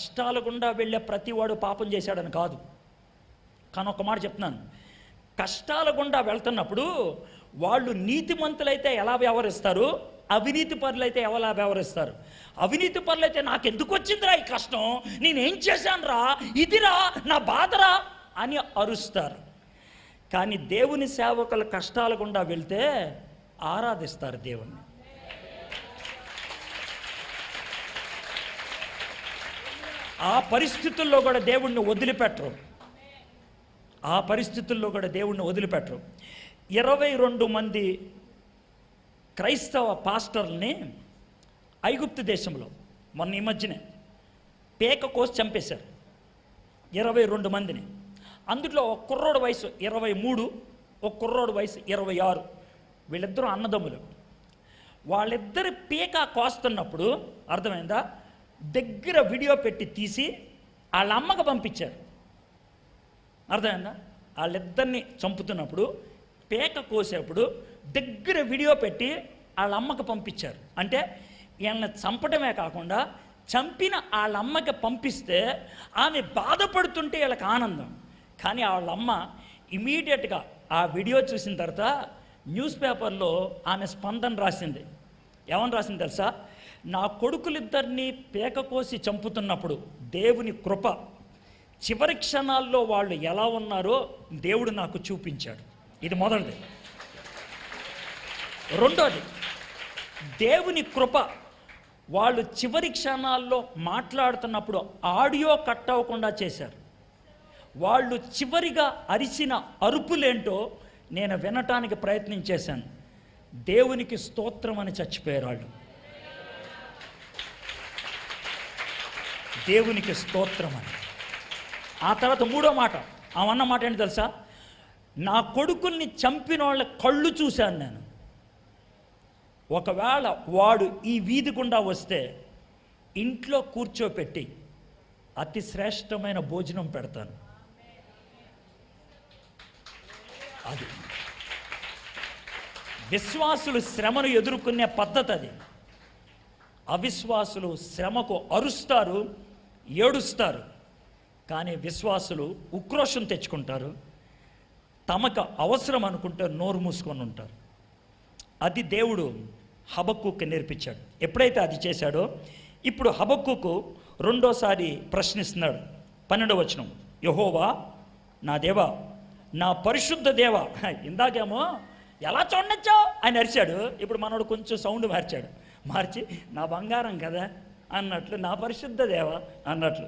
కష్టాల గుండా వెళ్ళే ప్రతివాడు పాపం చేశాడని కాదు. కానీ ఒక మాట చెప్తున్నాను. కష్టాల గుండా వెళ్తున్నప్పుడు వాళ్ళు నీతిమంతులైతే ఎలా వ్యవహరిస్తారు? అవినీతి పరులైతే ఎలా వ్యవహరిస్తారు? అవినీతి పరులైతే నాకు ఎందుకు వచ్చిందిరా ఈ కష్టం? నేనేం చేశానురా? ఇదిరా నా బాధరా అని అరుస్తారు. కానీ దేవుని సేవకుల కష్టాల గుండా వెళ్తే ఆరాధిస్తారు దేవుణ్ణి. ఆ పరిస్థితుల్లో కూడా దేవుణ్ణి వదిలిపెట్టరు. ఆ పరిస్థితుల్లో కూడా దేవుణ్ణి వదిలిపెట్టరు. ఇరవై రెండు మంది క్రైస్తవ పాస్టర్ని ఐగుప్తు దేశంలో మొన్న ఈ మధ్యనే పేక కోసి చంపేశారు. ఇరవై రెండు మందిని. అందులో ఒక కుర్రోడు వయసు ఇరవై మూడు ఒక కుర్రోడు వయసు ఇరవై ఆరు. వీళ్ళిద్దరూ అన్నదమ్ములు. వాళ్ళిద్దరి పీక కోస్తున్నప్పుడు అర్థమైందా? దగ్గర వీడియో పెట్టి తీసి వాళ్ళ అమ్మకు పంపించారు. అర్థమైందా? వాళ్ళిద్దరిని చంపుతున్నప్పుడు పేక కోసేప్పుడు దగ్గర వీడియో పెట్టి వాళ్ళ అమ్మకు పంపించారు. అంటే వీళ్ళని చంపటమే కాకుండా చంపిన వాళ్ళ అమ్మకి పంపిస్తే ఆమె బాధపడుతుంటే వీళ్ళకి ఆనందం. కానీ వాళ్ళ అమ్మ ఇమీడియట్గా ఆ వీడియో చూసిన తర్వాత న్యూస్ పేపర్లో ఆమె స్పందన రాసింది. ఏమని రాసింది తెలుసా? నా కొడుకులిద్దరినీ పేక కోసి చంపుతున్నప్పుడు దేవుని కృప చివరి క్షణాల్లో వాళ్ళు ఎలా ఉన్నారో దేవుడు నాకు చూపించాడు. ఇది మొదటిది. రెండోది దేవుని కృప వాళ్ళు చివరి క్షణాల్లో మాట్లాడుతున్నప్పుడు ఆడియో కట్ అవ్వకుండా చేశారు. వాళ్ళు చివరిగా అరిచిన అరుపులేంటో నేను వినటానికి ప్రయత్నం చేశాను. దేవునికి స్తోత్రం అని చచ్చిపోయారు వాళ్ళు. దేవునికి స్తోత్రం అని. ఆ తర్వాత మూడో మాట ఆమెన్న మాట ఏంటి తెలుసా? నా కొడుకుల్ని చంపిన వాళ్ళ కళ్ళు చూశాను నేను. ఒకవేళ వాడు ఈ వీధి గుండా వస్తే ఇంట్లో కూర్చోపెట్టి అతి శ్రేష్టమైన భోజనం పెడతాను. అది. విశ్వాసులు శ్రమను ఎదుర్కొనే పద్ధతి అది. అవిశ్వాసులు శ్రమకు అరుస్తారు ఏడుస్తారు. కానీ విశ్వాసులు ఉక్రోషం తెచ్చుకుంటారు. తమకు అవసరం అనుకుంటే నోరు మూసుకొని ఉంటారు. అది దేవుడు హబక్కుకు నేర్పించాడు. ఎప్పుడైతే అది చేశాడో ఇప్పుడు హబక్కుకు రెండోసారి ప్రశ్నిస్తున్నాడు. పన్నెండవ వచనం. యహోవా నా దేవా నా పరిశుద్ధ దేవ. ఇందాకేమో ఎలా చూడొచ్చావు ఆయన అరిచాడు. ఇప్పుడు మనోడు కొంచెం సౌండ్ మార్చాడు. మార్చి నా బంగారం కదా అన్నట్లు నా పరిశుద్ధ దేవ అన్నట్లు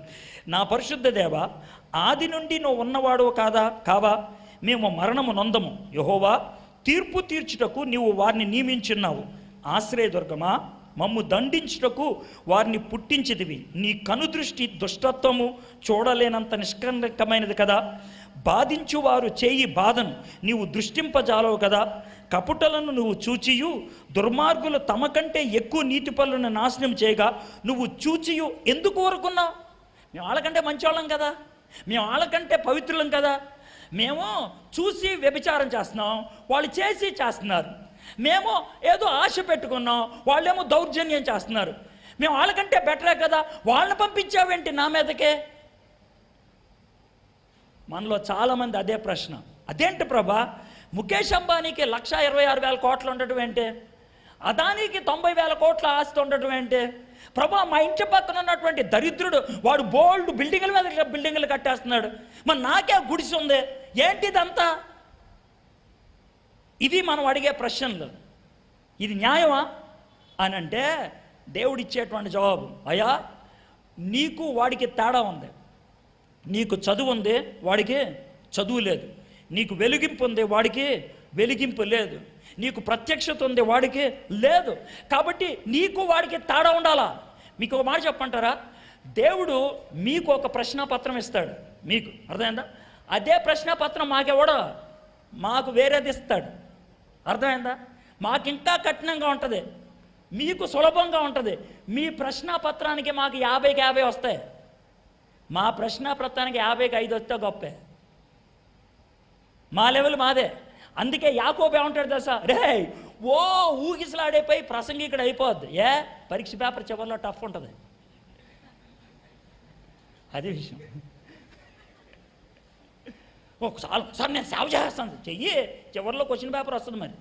నా పరిశుద్ధ దేవ ఆది నుండి నువ్వు ఉన్నవాడు కాదా? కావా? మేము మరణము నొందము. యహోవా తీర్పు తీర్చుటకు నీవు వారిని నియమించున్నావు. ఆశ్రయదుర్గమా మమ్ము దండించుటకు వారిని పుట్టించిదివి నీ కనుదృష్టి దుష్టత్వము చూడలేనంత నిష్కంకమైనది కదా. బాధించు వారు చేయి బాధను నీవు దృష్టింపజాలవు కదా. కపుటలను నువ్వు చూచియు దుర్మార్గులు తమ కంటే ఎక్కువ నీతి పనులను నాశనం చేయగా నువ్వు చూచియు. ఎందుకు ఊరుకున్నావు? మేము వాళ్ళకంటే మంచివాళ్ళం కదా. మేము వాళ్ళకంటే పవిత్రులం కదా. మేము చూసి వ్యభిచారం చేస్తున్నాం వాళ్ళు చేసి చేస్తున్నారు. మేము ఏదో ఆశ పెట్టుకున్నాం వాళ్ళేమో దౌర్జన్యం చేస్తున్నారు. మేము వాళ్ళకంటే బెటరే కదా. వాళ్ళని పంపించావేంటి నా మీదకే? మనలో చాలామంది అదే ప్రశ్న. అదేంటి ప్రభా? ముఖేష్ అంబానీకి లక్ష ఇరవై ఆరు వేల కోట్లు ఉండటం ఏంటి? అదానికి తొంభై వేల కోట్ల ఆస్తి ఉండటం ఏంటి? ప్రభా మా ఇంటి పక్కన ఉన్నటువంటి దరిద్రుడు వాడు బోల్డ్ బిల్డింగ్ల మీద బిల్డింగ్లు కట్టేస్తున్నాడు. మరి నాకే గుడిసి ఉంది. ఏంటిదంతా ఇవి మనం అడిగే ప్రశ్నలు. ఇది న్యాయమా? అని అంటే దేవుడు ఇచ్చేటువంటి జవాబు అయ్యా నీకు వాడికి తేడా ఉంది. నీకు చదువు ఉంది వాడికి చదువు లేదు. నీకు వెలిగింపు ఉంది వాడికి వెలిగింపు లేదు. నీకు ప్రత్యక్షత ఉంది వాడికి లేదు. కాబట్టి నీకు వాడికి తేడా ఉండాలా? మీకు ఒక మాట చెప్పంటారా దేవుడు మీకు ఒక ప్రశ్నాపత్రం ఇస్తాడు. మీకు అర్థమైందా? అదే ప్రశ్నాపత్రం మాకెవడో? మాకు వేరేది ఇస్తాడు. అర్థమైందా? మాకు ఇంకా కఠినంగా ఉంటుంది. మీకు సులభంగా ఉంటుంది. మీ ప్రశ్నాపత్రానికి మాకు యాభైకి యాభై వస్తాయి. మా ప్రశ్నాపత్రానికి యాభైకి ఐదు వస్తే గొప్పే. మా లెవెల్ మాదే. అందుకే యాకోబు ఏమంటాడు దశ రే ఓ ఊగిసలాడైపోయి ప్రసంగి ఇక్కడ అయిపోద్ది. ఏ? పరీక్ష పేపర్ చివరిలో టఫ్ ఉంటుంది. అదే విషయం. ఒకసారి సార్ నేను సేవ చేస్తాను. చెయ్యి. చివరిలో క్వశ్చన్ పేపర్ వస్తుంది మరి.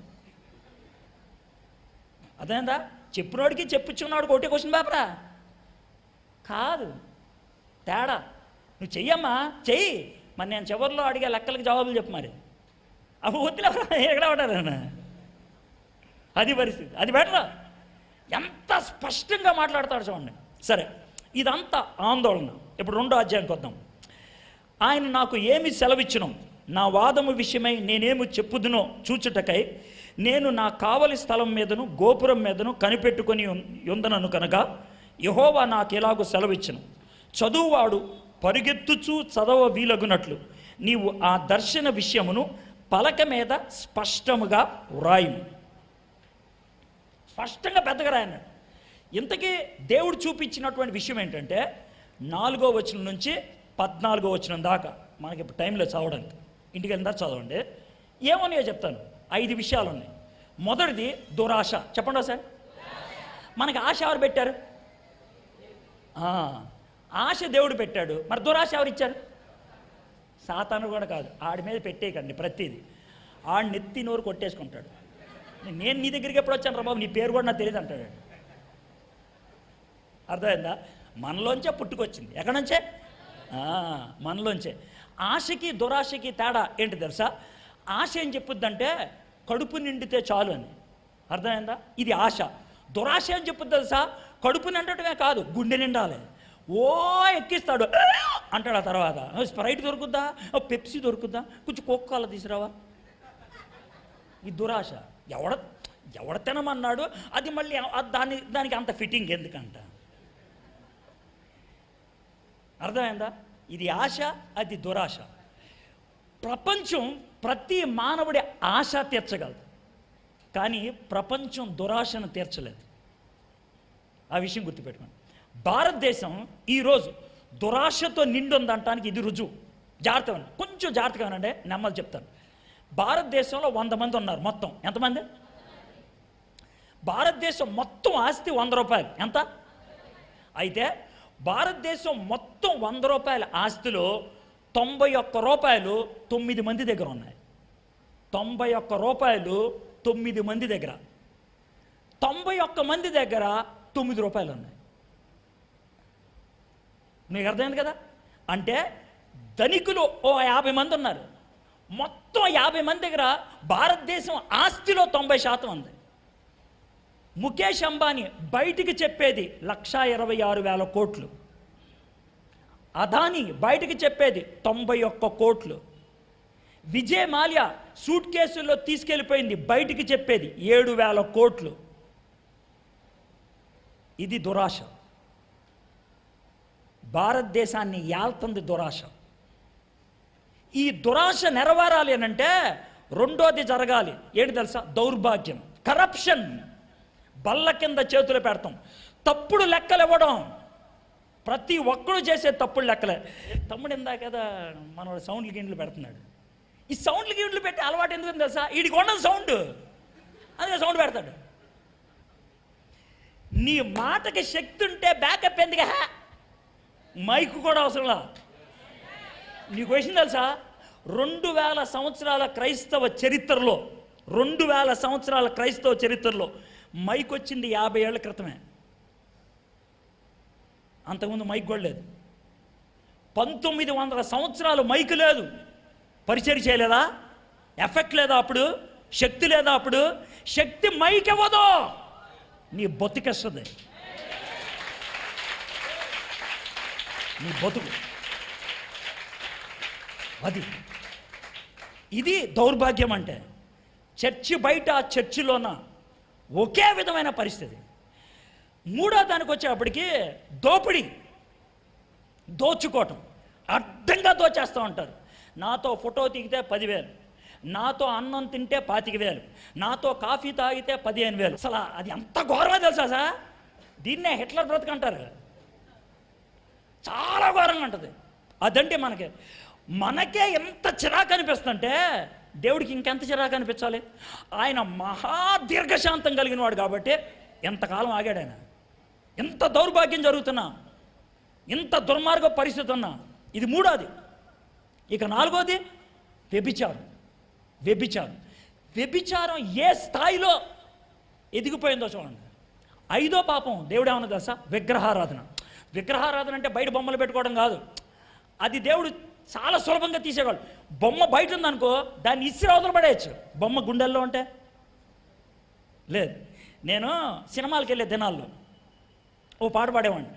అదేందా? చెప్పినోడికి చెప్పించుకున్నాడు ఒకటే క్వశ్చన్ పేపరా? కాదు. తేడా. నువ్వు చెయ్యమ్మా. చెయ్యి. మరి నేను చివరిలో అడిగే లెక్కలకి జవాబులు చెప్పు మరి. అవి వద్దులే ఎక్కడ పడ్డారు అది పరిస్థితి. అది బెటర్? ఎంత స్పష్టంగా మాట్లాడతాడు చూడండి. సరే ఇదంతా ఆందోళన. ఇప్పుడు రెండో అధ్యాయంకి వద్దాం ఆయన నాకు ఏమి సెలవిచ్చును నా వాదము విషయమై నేనేమి చెప్పుదునో చూచుటకై నేను నా కావలి స్థలం మీదను గోపురం మీదను కనిపెట్టుకొని ఉందనను కనుక యహోవా నాకు ఎలాగో సెలవిచ్చును. చదువువాడు పరుగెత్తుచూ చదవ వీలగునట్లు. నీవు ఆ దర్శన విషయమును పలక మీద స్పష్టముగా వ్రాయుము. స్పష్టంగా పెద్దగా రాయన్నాడు. ఇంతకీ దేవుడు చూపించినటువంటి విషయం ఏంటంటే నాలుగో వచనం నుంచి పద్నాలుగో వచనం దాకా మనకి ఇప్పుడు టైంలో చదవడానికి. ఇంటికి వెళ్ళిన చదవండి. ఏమన్నాయో చెప్తాను. ఐదు విషయాలు ఉన్నాయి మొదటిది దురాశ. చెప్పండి సార్ మనకి ఆశ ఎవరు పెట్టారు? ఆశ దేవుడు పెట్టాడు. మరి దురాశ ఎవరు ఇచ్చారు? సాతాను కూడా కాదు. ఆడి మీద పెట్టేయకండి ప్రతిదీ. ఆడు నెత్తి నోరు కొట్టేసుకుంటాడు. నేను నీ దగ్గరికి ఎప్పుడు వచ్చాను రా బాబు? నీ పేరు కూడా నాకు తెలియదు అంటాడు. అర్థమైందా? మనలోంచే పుట్టుకొచ్చింది. ఎక్కడి నుంచే? మనలోంచే. ఆశకి దురాశకి తేడా ఏంటి తెలుసా? ఆశ ఏం చెప్పుద్దంటే కడుపు నిండితే చాలు అని. అర్థమైందా? ఇది ఆశ. దురాశ ఏం చెప్పుద్ది తెలుసా? కడుపు నిండటమే కాదు గుండె నిండాలి. ఓ ఎక్కిస్తాడు. అంటాడు ఆ తర్వాత. స్ప్రైట్ దొరుకుద్దా? ఓ పెప్సీ దొరుకుద్దా? కొంచెం కోక్కాల తీసుకురావా? ఈ దురాశ. ఎవడ ఎవడ తినమన్నాడు? అది మళ్ళీ దాని దానికి అంత ఫిట్టింగ్ ఎందుకంట? అర్థమైందా? ఇది ఆశ అది దురాశ. ప్రపంచం ప్రతి మానవుడి ఆశ తీర్చగలదు. కానీ ప్రపంచం దురాశను తీర్చలేదు. ఆ విషయం గుర్తుపెట్టుకోండి. భారతదేశం ఈరోజు దురాశతో నిండి ఉందంటానికి ఇది రుజువు. జాగ్రత్తగా కొంచెం జాగ్రత్తగా ఉండండి. నెమ్మది చెప్తాను. భారతదేశంలో వంద మంది ఉన్నారు మొత్తం. ఎంతమంది? భారతదేశం మొత్తం ఆస్తి వంద రూపాయలు. ఎంత? అయితే భారతదేశం మొత్తం వంద రూపాయల ఆస్తిలో తొంభై ఒక్క రూపాయలు తొమ్మిది మంది దగ్గర ఉన్నాయి. తొంభై ఒక్క రూపాయలు తొమ్మిది మంది దగ్గర. తొంభై ఒక్క మంది దగ్గర తొమ్మిది రూపాయలు ఉన్నాయి. మీకు అర్థమైంది కదా? అంటే ధనికులు ఓ యాభై మంది ఉన్నారు. మొత్తం యాభై మంది దగ్గర భారతదేశం ఆస్తిలో తొంభై శాతం ఉంది. ముఖేష్ అంబానీ బయటికి చెప్పేది లక్షా ఇరవై ఆరు వేల కోట్లు. అదాని బయటికి చెప్పేది తొంభై ఒక్క కోట్లు. విజయ్ మాల్యా సూట్ కేసుల్లో తీసుకెళ్ళిపోయింది బయటికి చెప్పేది ఏడు వేల కోట్లు. ఇది దురాశ. భారతదేశాన్ని ఏల్తుంది దురాశ. ఈ దురాశ నెరవేరాలి అని అంటే రెండోది జరగాలి. ఏంటి తెలుసా? దౌర్భాగ్యం. కరప్షన్. బల్ల కింద చేతులు పెడతాం. తప్పుడు లెక్కలు ఇవ్వడం. ప్రతి ఒక్కడు చేసే తప్పుడు లెక్కలే. తమ్ముడు ఇందా కదా మన సౌండ్లు గిండ్లు పెడుతున్నాడు. ఈ సౌండ్లు గిండ్లు పెట్టి అలవాటు ఎందుకు తెలుసా? వీడికి ఉండదు సౌండ్. అందుకే సౌండ్ పెడతాడు. నీ మాటకి శక్తి ఉంటే బ్యాకప్ ఎందుకు? హా! మైకు కూడా అవసరంలా నీకు వచ్చింది తెలుసా? రెండు వేల సంవత్సరాల క్రైస్తవ చరిత్రలో రెండు వేల సంవత్సరాల క్రైస్తవ చరిత్రలో మైక్ వచ్చింది యాభై ఏళ్ళ క్రితమే. అంతకుముందు మైక్ కూడా లేదు. పంతొమ్మిది వందల సంవత్సరాలు మైక్ లేదు. పరిచయం చేయలేదా? ఎఫెక్ట్ లేదా అప్పుడు? శక్తి లేదా అప్పుడు? శక్తి మైక్ ఇవ్వదు. నీ బతికేస్తుంది నీ బతుకు. అది. ఇది దౌర్భాగ్యం అంటే. చర్చి బయట చర్చిలోన ఒకే విధమైన పరిస్థితి. మూడో దానికి వచ్చేప్పటికి దోపిడీ. దోచుకోవటం. అడ్డంగా దోచేస్తూ ఉంటారు. నాతో ఫోటో దిగితే పదివేలు. నాతో అన్నం తింటే పాతిక వేలు నాతో కాఫీ తాగితే పదిహేను వేలు అసలు అది ఎంత ఘోరమో తెలుసా సార్? దీన్నే హిట్లర్ బ్రతకంటారు చాలా ఘోరంగా ఉంటుంది. అదంటే మనకి మనకే ఎంత చిరాకు అనిపిస్తుందంటే దేవుడికి ఇంకెంత చిరాకు అనిపించాలి? ఆయన మహా దీర్ఘశాంతం కలిగిన వాడు కాబట్టి ఎంతకాలం ఆగాడు ఆయన? ఎంత దౌర్భాగ్యం జరుగుతున్నా ఇంత దుర్మార్గ పరిస్థితి ఉన్నా ఇది మూడోది. ఇక నాలుగోది వ్యభిచారం. వ్యభిచారం. వ్యభిచారం ఏ స్థాయిలో ఎదిగిపోయిందో చూడండి. ఐదో పాపం దేవుడు ఏమన్నా దశ విగ్రహారాధన. విగ్రహారాధన అంటే బయట బొమ్మలు పెట్టుకోవడం కాదు. అది దేవుడు చాలా సులభంగా తీసేవాళ్ళు బొమ్మ బయట ఉందనుకో దాన్ని ఇసిరి అవతల పడేయచ్చు. బొమ్మ గుండెల్లో ఉంటే? లేదు. నేను సినిమాలకు వెళ్ళే దినాల్లో ఓ పాట పాడేవాడిని.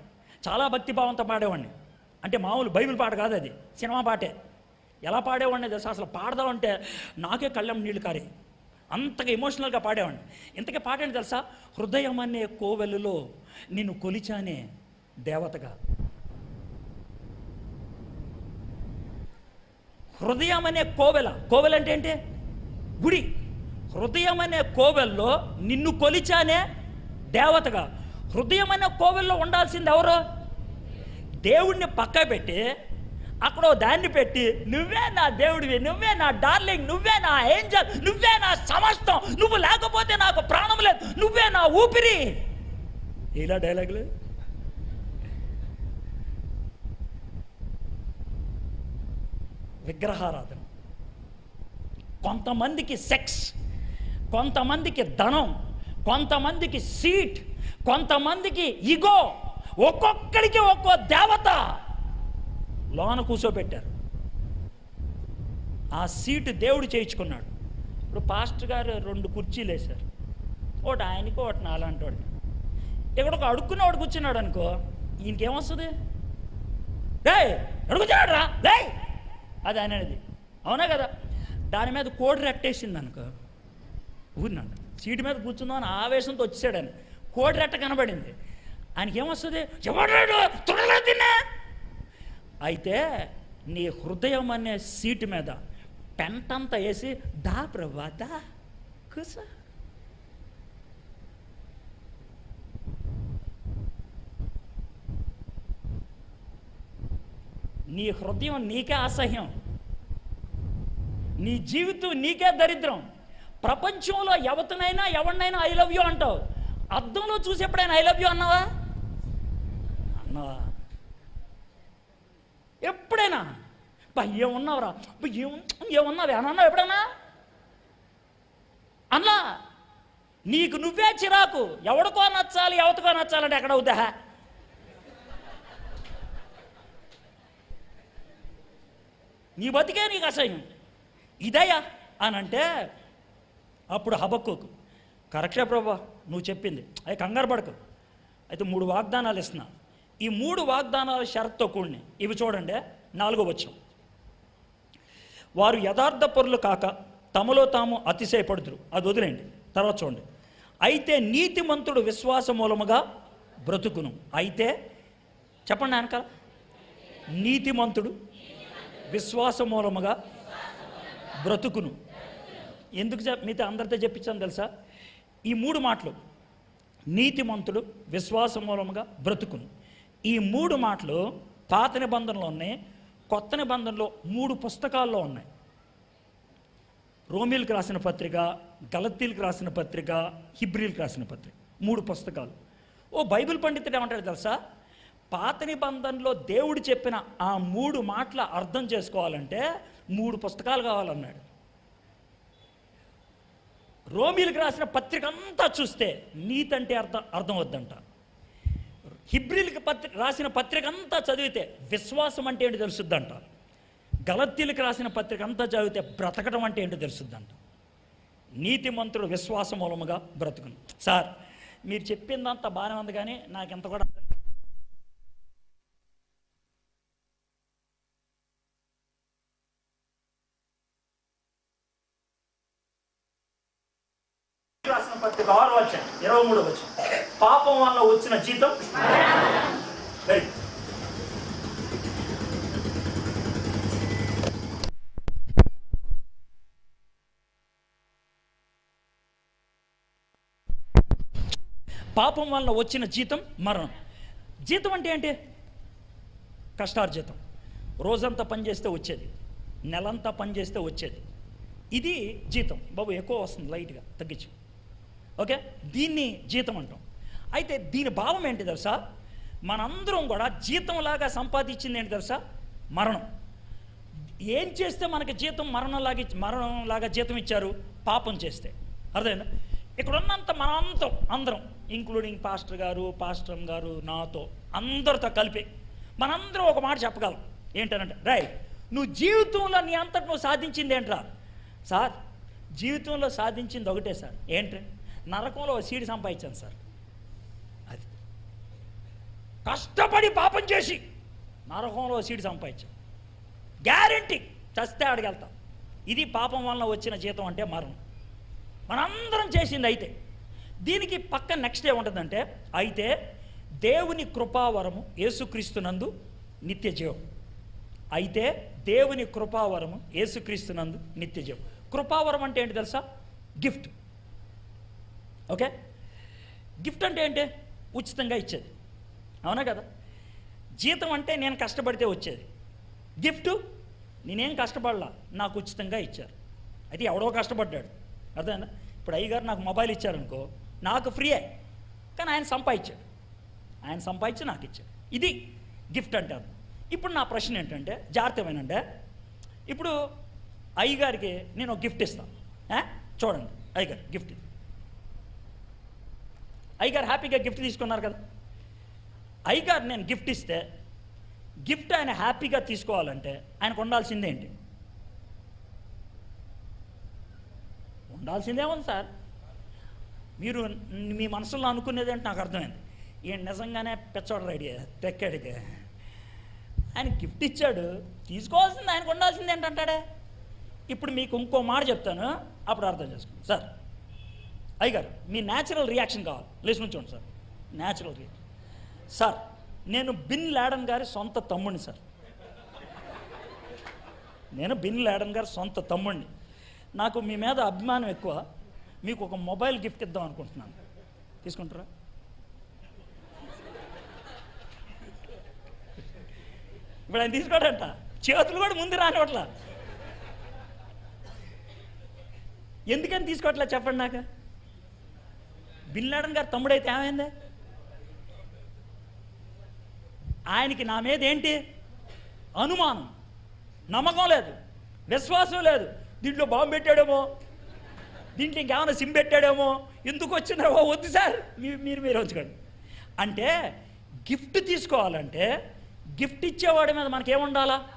చాలా భక్తిభావంతో పాడేవాడిని. అంటే మామూలు బైబిల్ పాట కాదు అది. సినిమా పాటే. ఎలా పాడేవాడిని తెలుసా? అసలు పాడదామంటే నాకే కళ్ళెం నీళ్ళు కారే. అంతగా ఎమోషనల్గా పాడేవాడిని. ఇంతకీ పాట ఏంటి తెలుసా? హృదయం అనే కోవెలలో నిన్ను కొలిచానే. దేవతగా. హృదయం అనే కోవెల. కోవెల అంటే ఏంటి? గుడి. హృదయం అనే కోవెల్లో నిన్ను కొలిచానే దేవతగా. హృదయం అనే కోవెల్లో ఉండాల్సింది ఎవరు? దేవుణ్ణి పక్క పెట్టి అక్కడ దాన్ని పెట్టి నువ్వే నా దేవుడివి నువ్వే నా డార్లింగ్ నువ్వే నా ఏంజల్ నువ్వే నా సమస్తం నువ్వు లేకపోతే నాకు ప్రాణం లేదు నువ్వే నా ఊపిరి. ఇలా డైలాగులు? విగ్రహారాధన. కొంతమందికి సెక్స్ కొంతమందికి ధనం కొంతమందికి సీట్ కొంతమందికి ఇగో ఒక్కొక్కడికి ఒక్కో దేవత లోన కూర్చోబెట్టారు ఆ సీటు దేవుడు చేయించుకున్నాడు. ఇప్పుడు పాస్టర్ గారు రెండు కుర్చీలు వేశారు. ఒకటి ఆయనకి ఒకటి నాలాంటి ఇక్కడ ఒక అడుక్కున్నవాడు కూర్చున్నాడు అనుకో ఈయనకేమొస్తుంది రే అడుగుతున్నాడు రా లే అది ఆయన అనేది. అవునా కదా? దాని మీద కోడి రెట్టేసింది అనుకో. ఊరినాడు సీటు మీద కూర్చుందామని ఆవేశంతో వచ్చాడు ఆయన. కోడి రెట్ట కనబడింది. ఆయనకి ఏమొస్తుంది? ఎవడాడు త్వరలో తిన్నా! అయితే నీ హృదయం అనే సీటు మీద పెంటంతా వేసి దా ప్రభా దా కూసో. నీ హృదయం నీకే అసహ్యం. నీ జీవితం నీకే దరిద్రం. ప్రపంచంలో ఎవరినైనా ఎవరినైనా ఐ లవ్ యూ అంటావు. అద్దంలో చూసి ఎప్పుడైనా ఐ లవ్ యూ అన్నావా? అన్నావా? ఎప్పుడైనా? బా ఏమున్నావురా? ఏం ఏమున్నావే? అని అన్నావు ఎప్పుడైనా అన్నా నీకు నువ్వే చిరాకు. ఎవడికో నచ్చాలి ఎవరికో నచ్చాలంటే ఎక్కడ అవుతా నీ బతికే నీకు అసహ్యం. ఇదయ్యా అని అంటే అప్పుడు హబక్కుకు కరెక్టే ప్రభా నువ్వు చెప్పింది. అది కంగారు పడకు. అయితే మూడు వాగ్దానాలు ఇస్తున్నా. ఈ మూడు వాగ్దానాల షరత్తో కూడిని. ఇవి చూడండి. నాలుగో వచ్చం వారు యథార్థ పరులు కాక తమలో తాము అతిశయపడుతురు. అది వదిలేండి తర్వాత చూడండి. అయితే నీతిమంతుడు విశ్వాస మూలముగా బ్రతుకును. అయితే చెప్పండి వెనకాల. నీతిమంతుడు విశ్వాస మూలముగా బ్రతుకును. ఎందుకు చెప్ మీతో అందరితో చెప్పించాను తెలుసా? ఈ మూడు మాటలు నీతిమంతుడు విశ్వాస మూలముగా బ్రతుకును. ఈ మూడు మాటలు పాత నిబంధనలో ఉన్నాయి కొత్త నిబంధనలో మూడు పుస్తకాల్లో ఉన్నాయి. రోమిల్కి రాసిన పత్రిక గలతీలకు రాసిన పత్రిక హిబ్రిల్కి రాసిన పత్రిక. మూడు పుస్తకాలు. ఓ బైబిల్ పండితుడు ఏమంటాడు తెలుసా? పాత నిబంధనలో దేవుడు చెప్పిన ఆ మూడు మాటల అర్థం చేసుకోవాలంటే మూడు పుస్తకాలు కావాలన్నాడు. రోమిలకు రాసిన పత్రిక అంతా చూస్తే నీతి అంటే అర్థం అర్థం వద్దంట. హిబ్రిల్కి పత్రిక రాసిన పత్రిక అంతా చదివితే విశ్వాసం అంటే ఏంటి తెలుసుద్దంట. గలత్తీలకు రాసిన పత్రిక అంతా చదివితే బ్రతకడం అంటే ఏంటో తెలుసుద్దంట. నీతిమంతుడు విశ్వాస మూలముగా బ్రతుకును. సార్ మీరు చెప్పిందంతా బాగానే ఉంది కానీ నాకు ఎంత కూడా అర్థం ఆరు వచ్చాను ఇరవై మూడు వచ్చాను పాపం వల్ల వచ్చిన జీతం వెరీ పాపం వల్ల వచ్చిన జీతం మరణం. జీతం అంటే ఏంటి? కష్టార్జితం. రోజంతా పని చేస్తే వచ్చేది. నెలంతా పని చేస్తే వచ్చేది. ఇది జీతం. బాబు ఎక్కువ వస్తుంది లైట్గా. తగ్గించు. ఓకే? దీన్ని జీతం అంటాం. అయితే దీని భావం ఏంటి తెలుసా? మనందరం కూడా జీతంలాగా సంపాదించింది ఏంటి తెలుసా? మరణం. ఏం చేస్తే మనకి జీతం మరణంలాగా మరణంలాగా జీతం ఇచ్చారు? పాపం చేస్తే. అర్థమైందా? ఇక్కడ ఉన్నంత మనంతం అందరం ఇంక్లూడింగ్ పాస్టర్ గారు పాస్టర్ గారు నాతో అందరితో కలిపి మనందరం ఒక మాట చెప్పగలం. ఏంటనంటే రై నువ్వు జీవితంలో నీ అంతటి నువ్వు సాధించింది ఏంట్రా? సార్ జీవితంలో సాధించింది ఒకటే సార్. ఏంటి? నరకంలో సీడ్ సీడి సంపాదించాను సార్. అది. కష్టపడి పాపం చేసి నరకంలో సీడ్ సీడి సంపాదించాను. గ్యారంటీ చస్తే అడిగెళ్తాం ఇది పాపం వలన వచ్చిన జీతం అంటే మరణం. మనందరం చేసింది అయితే. దీనికి పక్క నెక్స్ట్ ఏముంటుందంటే అయితే దేవుని కృపావరము యేసుక్రీస్తునందు నిత్య జీవం. అయితే దేవుని కృపావరము యేసుక్రీస్తునందు నిత్య జీవం. కృపావరం అంటే ఏంటి తెలుసా? Gift okay? గిఫ్ట్ అంటే ఏంటి? ఉచితంగా ఇచ్చేది. అవునా కదా? జీతం అంటే నేను కష్టపడితే వచ్చేది. గిఫ్ట్ నేనేం కష్టపడలా నాకు ఉచితంగా ఇచ్చారు. అయితే ఎవడో కష్టపడ్డాడు. అర్థమైందా? ఇప్పుడు అయ్యగారు నాకు మొబైల్ ఇచ్చారనుకో నాకు ఫ్రీయే కానీ ఆయన సంపాదించాడు. ఆయన సంపాదించి నాకు ఇచ్చాడు. ఇది గిఫ్ట్ అంటారు ఇప్పుడు నా ప్రశ్న ఏంటంటే జాగ్రత్తమేనంటే ఇప్పుడు అయ్యగారికి నేను ఒక గిఫ్ట్ ఇస్తాను. చూడండి అయ్యగారు గిఫ్ట్ ఇది. అయ్యగారు హ్యాపీగా గిఫ్ట్ తీసుకున్నారు కదా. అయ్యగారు నేను గిఫ్ట్ ఇస్తే గిఫ్ట్ ఆయన హ్యాపీగా తీసుకోవాలంటే ఆయనకు ఉండాల్సిందే ఏంటి? ఉండాల్సిందే ఉంది సార్. మీరు మీ మనసులో అనుకునేది అంటే నాకు అర్థమైంది. ఈయన నిజంగానే పెచ్చోడు రెడీ తెక్కాడికి ఆయన గిఫ్ట్ ఇచ్చాడు తీసుకోవాల్సింది ఆయనకు ఉండాల్సింది ఏంటంటాడే? ఇప్పుడు మీకు ఇంకో మాట చెప్తాను అప్పుడు అర్థం చేసుకోండి. సార్ అయ్యగారు మీ న్యాచురల్ రియాక్షన్ కావాలి. లేచి నుంచోండి సార్. న్యాచురల్ రియాక్షన్ సార్ నేను బిన్ లాడన్ గారి సొంత తమ్ముడిని సార్. నేను బిన్ లాడన్ గారి సొంత తమ్ముడిని. నాకు మీ మీద అభిమానం ఎక్కువ. మీకు ఒక మొబైల్ గిఫ్ట్ ఇద్దాం అనుకుంటున్నాను. తీసుకుంటారా? ఇప్పుడు ఆయన తీసుకోడంట. చేతులు కూడా ముందు రానివట్లా ఎందుకని తీసుకోవట్లే చెప్పండి నాకు? బిన్ లాడన్ గారు తమ్ముడైతే ఏమైంది? ఆయనకి నా మీద ఏంటి? అనుమానం. నమ్మకం లేదు. విశ్వాసం లేదు. దీంట్లో బాంబు పెట్టాడేమో? దీంట్లో ఇంకేమైనా సిమ్ పెట్టాడేమో? ఎందుకు వచ్చిందో వద్దు సార్. మీ- మీరు మీరు ఉంచుకోండి. అంటే గిఫ్ట్ తీసుకోవాలంటే గిఫ్ట్ ఇచ్చేవాడి మీద మనకేముండాలా?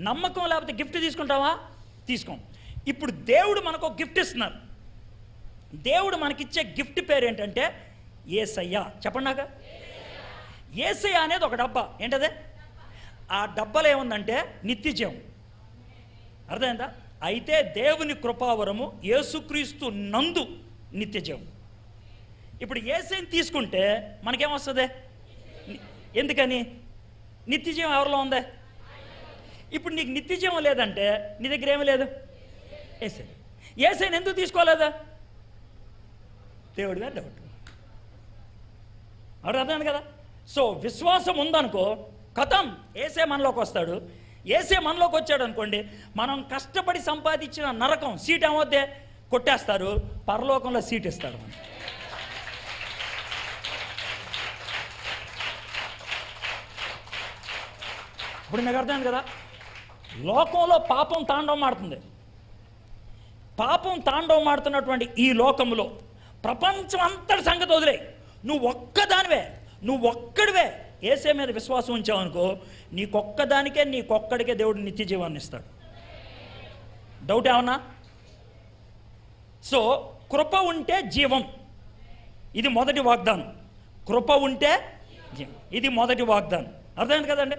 నమ్మకం లేకపోతే గిఫ్ట్ తీసుకుంటావా? తీసుకోం. ఇప్పుడు దేవుడు మనకు ఒక గిఫ్ట్ ఇస్తున్నారు. దేవుడు మనకిచ్చే గిఫ్ట్ పేరు ఏంటంటే ఏసయ్యా. చెప్పండి ఏసయ్య అనేది ఒక డబ్బా. ఏంటదే? ఆ డబ్బాలో ఏముందంటే నిత్యజీవం. అర్థమైందా? అయితే దేవుని కృపావరము యేసుక్రీస్తు నందు నిత్యజీవం. ఇప్పుడు ఏసైని తీసుకుంటే మనకేమొస్తుంది? ఎందుకని? నిత్యజీవం ఎవరిలో ఉందే? ఇప్పుడు నీకు నిత్యజీవం లేదంటే నీ దగ్గర ఏమీ లేదు? ఏసై ఏసైని ఎందుకు తీసుకోలేదా? దేవుడి మీద డౌట్ అప్పుడు అర్థమైంది కదా? సో విశ్వాసం ఉందనుకో కథం ఏసే మనలోకి వస్తాడు. ఏసే మనలోకి వచ్చాడు అనుకోండి మనం కష్టపడి సంపాదించిన నరకం సీట్ ఏమవుద్దే? కొట్టేస్తారు. పరలోకంలో సీట్ ఇస్తాడు ఇప్పుడు మీకు అర్థమైంది కదా? లోకంలో పాపం తాండవం ఆడుతుంది పాపం తాండవం ఆడుతున్నటువంటి ఈ లోకంలో ప్రపంచం అంతటి సంగతి వదిలే. నువ్వు ఒక్కదానివే నువ్వు ఒక్కడివే. ఏసే మీద విశ్వాసం ఉంచావనుకో నీకొక్కదానికే నీకొక్కడికే దేవుడు నిత్య జీవాన్ని ఇస్తాడు. డౌట్ ఏమన్నా? సో కృప ఉంటే జీవం. ఇది మొదటి వాగ్దానం. కృప ఉంటే జీవం. ఇది మొదటి వాగ్దానం. అర్థమైంది కదండి?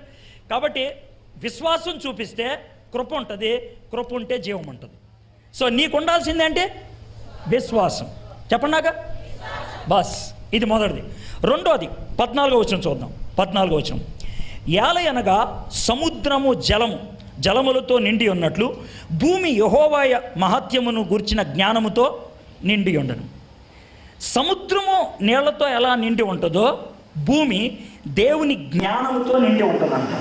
కాబట్టి విశ్వాసం చూపిస్తే కృప ఉంటుంది కృప ఉంటే జీవం ఉంటుంది. సో నీకు ఉండాల్సిందేంటి విశ్వాసం. చెప్పండి నాక? బస్ ఇది మొదటిది. రెండోది పద్నాలుగో వచ్చిన చూద్దాం. పద్నాలుగో వచ్చిన యాలయనగా సముద్రము జలము జలములతో నిండి ఉన్నట్లు భూమి యహోవాయ మహత్యమును గుర్చిన జ్ఞానముతో నిండి ఉండను. సముద్రము నీళ్ళతో ఎలా నిండి ఉంటుందో భూమి దేవుని జ్ఞానంతో నిండి ఉంటుందంట.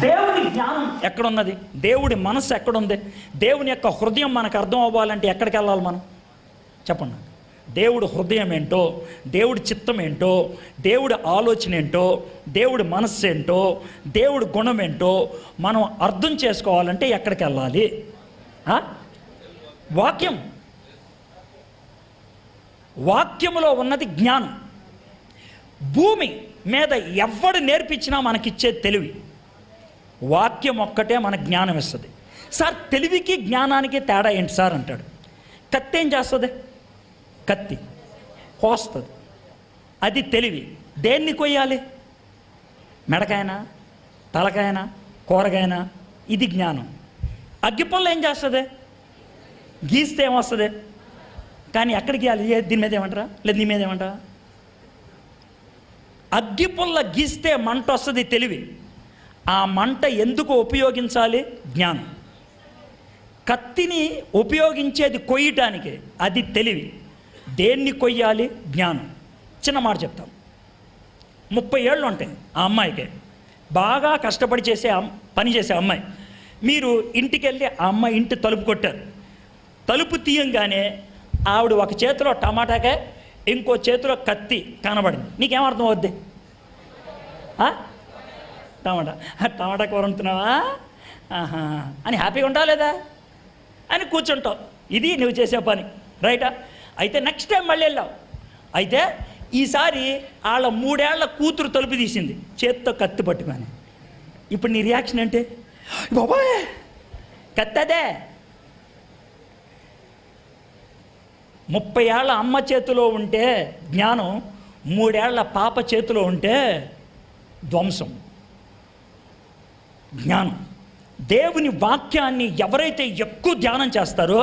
దేవుని జ్ఞానం ఎక్కడున్నది? దేవుడి మనసు ఎక్కడుంది? దేవుని యొక్క హృదయం మనకు అర్థం అవ్వాలంటే ఎక్కడికి వెళ్ళాలి మనం? చెప్పండి దేవుడు హృదయం ఏంటో దేవుడి చిత్తం ఏంటో దేవుడి ఆలోచన ఏంటో దేవుడి మనస్సు ఏంటో దేవుడి గుణం ఏంటో మనం అర్థం చేసుకోవాలంటే ఎక్కడికి వెళ్ళాలి? వాక్యం. వాక్యములో ఉన్నది జ్ఞానం. భూమి మీద ఎవడు నేర్పించినా మనకిచ్చే తెలివి. వాక్యం ఒక్కటే మన జ్ఞానం ఇస్తుంది సార్ తెలివికి జ్ఞానానికి తేడా ఏంటి సార్ అంటాడు. కత్తి ఏం చేస్తుంది? కత్తి కోస్తుంది అది తెలివి. దేన్ని కొయ్యాలి? మెడకాయనా తలకాయనా కూరగాయనా ఇది జ్ఞానం. అగ్గిపుల్ల ఏం చేస్తుంది? గీస్తే ఏమొస్తుంది? కానీ ఎక్కడికి గీయాలి? ఏ దీని మీద ఏమంటారా? లేదు దీని మీద ఏమంటారా? అగ్గిపుల్ల గీస్తే మంట వస్తుంది తెలివి. ఆ మంట ఎందుకు ఉపయోగించాలి? జ్ఞానం. కత్తిని ఉపయోగించేది కొయ్యటానికి. అది తెలివి. దేన్ని కొయ్యాలి? జ్ఞానం. చిన్న మాట చెప్తాం. ముప్పై ఏళ్ళు ఉంటాయి ఆ అమ్మాయికి. బాగా కష్టపడి చేసే పని చేసే అమ్మాయి. మీరు ఇంటికి వెళ్ళి ఆ అమ్మాయి ఇంటి తలుపు కొట్టారు. తలుపు తీయంగానే ఆవిడ ఒక చేతిలో టమాటాకే ఇంకో చేతిలో కత్తి కనబడింది. నీకేమర్థం అవుద్ది టమాటా. టమాటా కూర వండుతున్నావా? ఆహా. అని హ్యాపీగా ఉంటావా లేదా? అని కూర్చుంటావు. ఇది నువ్వు చేసే పని. రైటా? అయితే నెక్స్ట్ టైం మళ్ళీ వెళ్ళావు. అయితే ఈసారి వాళ్ళ మూడేళ్ళ కూతురు తలుపు తీసింది. చేత్తో కత్తి పట్టుకొని. ఇప్పుడు నీ రియాక్షన్ అంటే బాబాయ్! కత్తదే! ముప్పై ఏళ్ళ అమ్మ చేతిలో ఉంటే జ్ఞానం మూడేళ్ళ పాప చేతిలో ఉంటే ధ్వంసం. జ్ఞానం. దేవుని వాక్యాన్ని ఎవరైతే ఎక్కువ ధ్యానం చేస్తారో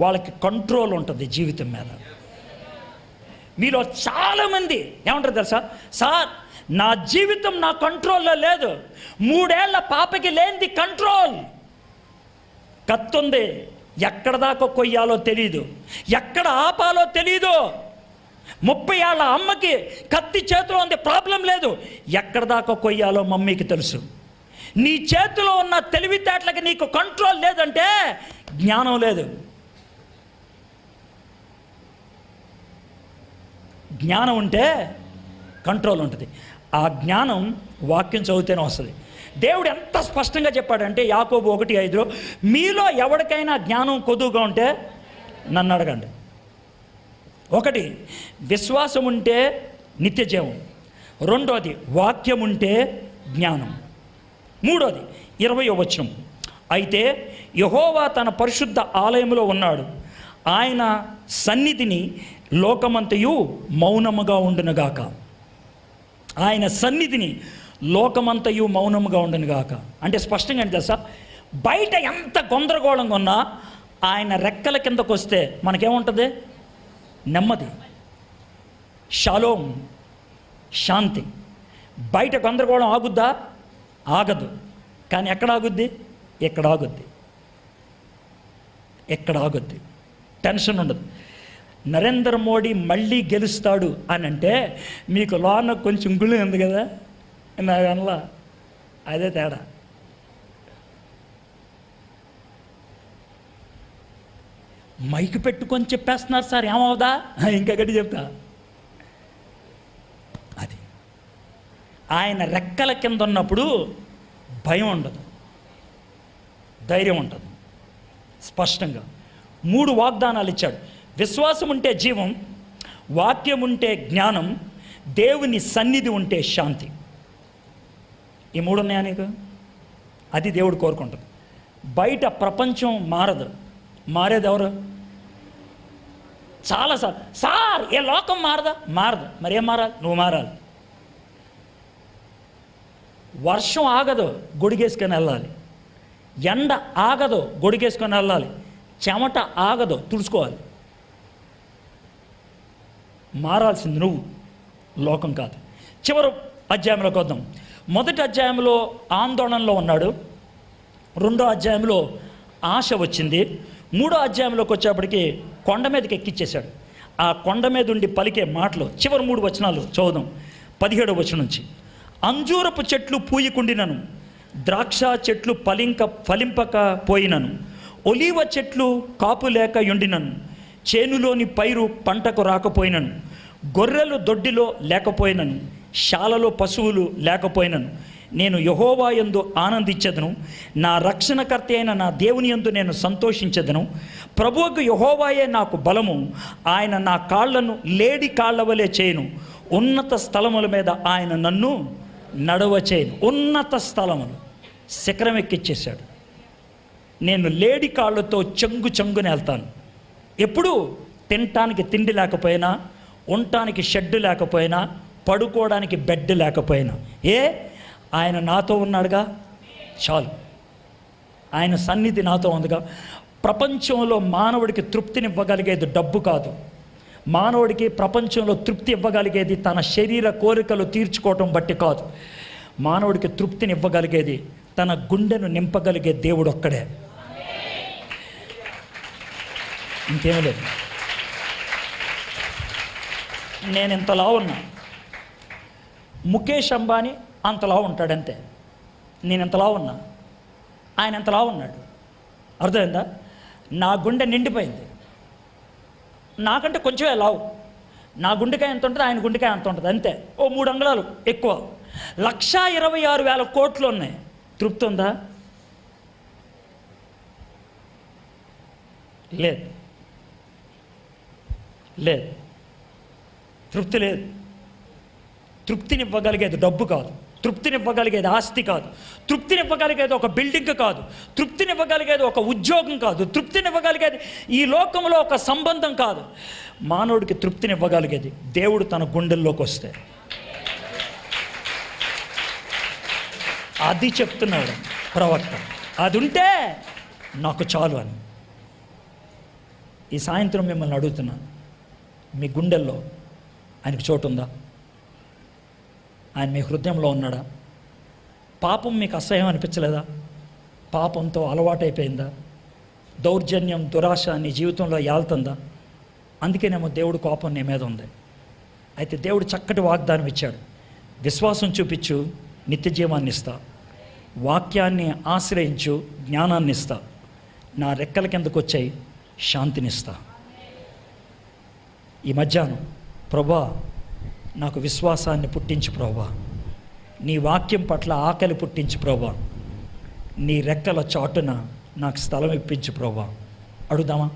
వాళ్ళకి కంట్రోల్ ఉంటుంది జీవితం మీద. మీలో చాలామంది ఏమంటారు తెలుసా? సార్ నా జీవితం నా కంట్రోల్లో లేదు. మూడేళ్ళ పాపకి లేనిది కంట్రోల్ కత్తుంది. ఎక్కడ దాకా కొయ్యాలో తెలియదు ఎక్కడ ఆపాలో తెలియదు ముప్పై ఏళ్ళ అమ్మకి కత్తి చేతిలో ఉంది ప్రాబ్లం లేదు. ఎక్కడ దాకా కొయ్యాలో మమ్మీకి తెలుసు. నీ చేతిలో ఉన్న తెలివితేటలకి నీకు కంట్రోల్ లేదంటే జ్ఞానం లేదు. జ్ఞానం ఉంటే కంట్రోల్ ఉంటుంది. ఆ జ్ఞానం వాక్యం చదివితేనే వస్తుంది. దేవుడు ఎంత స్పష్టంగా చెప్పాడంటే యాకోబు ఒకటి ఐదులో మీలో ఎవరికైనా జ్ఞానం కొద్దుగా ఉంటే నన్ను అడగండి. ఒకటి విశ్వాసం ఉంటే నిత్యజీవం రెండోది వాక్యం ఉంటే జ్ఞానం. మూడోది ఇరవై వచనం. అయితే యహోవా తన పరిశుద్ధ ఆలయంలో ఉన్నాడు. ఆయన సన్నిధిని లోకమంతయు మౌనముగా ఉండునుగాక. ఆయన సన్నిధిని లోకమంతయు మౌనముగా ఉండునుగాక. అంటే స్పష్టంగా ఏంటి తెలుసా? బయట ఎంత గందరగోళంగా ఉన్నా ఆయన రెక్కల కిందకు వస్తే మనకేముంటుంది? నెమ్మది షాలోం శాంతి. బయట గందరగోళం ఆగుద్దా? ఆగదు. కానీ ఎక్కడ ఆగుద్ది ఎక్కడ ఆగుద్ది ఎక్కడ ఆగుద్ది టెన్షన్ ఉండదు. నరేంద్ర మోడీ మళ్ళీ గెలుస్తాడు అని అంటే మీకు లోన కొంచెం గుళ్ళు ఉంది కదా? నా వల్ల అదే తేడా. మైక్ పెట్టుకొని చెప్పేస్తున్నారు సార్ ఏమవుదా? ఇంకా చెప్తా. అది. ఆయన రెక్కల కింద ఉన్నప్పుడు భయం ఉండదు. ధైర్యం ఉంటుంది స్పష్టంగా. మూడు వాగ్దానాలు ఇచ్చాడు. విశ్వాసం ఉంటే జీవం వాక్యం ఉంటే జ్ఞానం దేవుని సన్నిధి ఉంటే శాంతి. ఈ మూడు ఉన్నాయా నీకు? అది దేవుడు కోరుకుంటుంది. బయట ప్రపంచం మారదు. మారేది ఎవరు? చాలా సార్. సార్ ఏ లోకం మారదా? మారదు. మరి ఏం మారాలి? నువ్వు మారాలి. వర్షం ఆగదు గొడిగేసుకొని వెళ్ళాలి. ఎండ ఆగదు గొడిగేసుకొని వెళ్ళాలి. చెమట ఆగదు తుడుచుకోవాలి. మారాల్సింది నువ్వు. లోకం కాదు. చివరి అధ్యాయంలోకి వద్దాం. మొదటి అధ్యాయంలో ఆందోళనలో ఉన్నాడు. రెండో అధ్యాయంలో ఆశ వచ్చింది. మూడో అధ్యాయంలోకి వచ్చేప్పటికి కొండ మీదకి ఎక్కిచ్చేశాడు. ఆ కొండ మీద ఉండి పలికే మాటలు చివరి మూడు వచనాలు చదువుదాం. పదిహేడో వచనం నుంచి. అంజూరపు చెట్లు పూయకుండినను ద్రాక్ష చెట్లు ఫలింక ఫలింపక పోయినను ఒలీవ చెట్లు కాపు లేక యుండినను చేనులోని పైరు పంటకు రాకపోయినను గొర్రెలు దొడ్డిలో లేకపోయినను శాలలో పశువులు లేకపోయినను. నేను యహోవా ఎందు ఆనందించదను నా రక్షణకర్త అయిన నా దేవుని యందు నేను సంతోషించదను. ప్రభువుకు యహోవాయే నాకు బలము ఆయన నా కాళ్ళను లేడి కాళ్ళ వలె చేయను. ఉన్నత స్థలముల మీద ఆయన నన్ను నడవ చేయను. ఉన్నత స్థలములు శిఖరం ఎక్కిచ్చేశాడు నేను లేడి కాళ్ళతో చెంగు చెంగుని వెళ్తాను. ఎప్పుడు తినటానికి తిండి లేకపోయినా ఉండటానికి షెడ్ లేకపోయినా పడుకోవడానికి బెడ్ లేకపోయినా ఏ? ఆయన నాతో ఉన్నాడుగా? చాలు. ఆయన సన్నిధి నాతో ఉందిగా. ప్రపంచంలో మానవుడికి తృప్తినివ్వగలిగేది డబ్బు కాదు. మానవుడికి ప్రపంచంలో తృప్తి ఇవ్వగలిగేది తన శరీర కోరికలు తీర్చుకోవటం బట్టి కాదు. మానవుడికి తృప్తినివ్వగలిగేది తన గుండెను నింపగలిగే దేవుడు ఒక్కడే. ఇంకేమీ లేదు. నేను ఇంతలా ఉన్నా. ముఖేష్ అంబానీ అంతలా ఉంటాడంతే. నేను ఇంతలా ఉన్నా. ఆయన ఎంతలా ఉన్నాడు. అర్థమైందా? నా గుండె నిండిపోయింది. నాకంటే కొంచెమే లావు నా గుండెకాయ ఎంత ఉంటుంది ఆయన గుండెకాయ ఎంత ఉంటుంది అంతే. ఓ మూడు అంగుళాలు ఎక్కువ. లక్షా ఇరవై ఆరు వేల కోట్లు ఉన్నాయి. తృప్తి ఉందా? లేదు. లేదు. తృప్తి లేదు. తృప్తినివ్వగలిగేది డబ్బు కాదు. తృప్తినివ్వగలిగేది ఆస్తి కాదు. తృప్తినివ్వగలిగేది ఒక బిల్డింగ్ కాదు. తృప్తినివ్వగలిగేది ఒక ఉద్యోగం కాదు. తృప్తినివ్వగలిగేది ఈ లోకంలో ఒక సంబంధం కాదు. మానవుడికి తృప్తినివ్వగలిగేది దేవుడు తన గుండెల్లోకి వస్తే. అది చెప్తున్నాడు ప్రవక్త. అది ఉంటే నాకు చాలు అని. ఈ సాయంత్రం మిమ్మల్ని అడుగుతున్నాను మీ గుండెల్లో ఆయనకు చోటు ఉందా? ఆయన మీ హృదయంలో ఉన్నాడా? పాపం మీకు అసహ్యం అనిపించలేదా? పాపంతో అలవాటైపోయిందా? దౌర్జన్యం దురాశ నీ జీవితంలో ఏళ్తుందా అందుకేనేమో దేవుడు కోపం నీ మీద ఉంది. అయితే దేవుడు చక్కటి వాగ్దానం ఇచ్చాడు. విశ్వాసం చూపించు నిత్య జీవాన్ని ఇస్తా. వాక్యాన్ని ఆశ్రయించు జ్ఞానాన్ని ఇస్తా. నా రెక్కల కిందకు వచ్చాయి శాంతినిస్తా ఈ మధ్యాహ్నం ప్రభా నాకు విశ్వాసాన్ని పుట్టించు ప్రభా. నీ వాక్యం పట్ల ఆకలి పుట్టించు ప్రభా. నీ రెక్కల చాటున నాకు స్థలం ఇప్పించు ప్రభా. అడుగుదామా?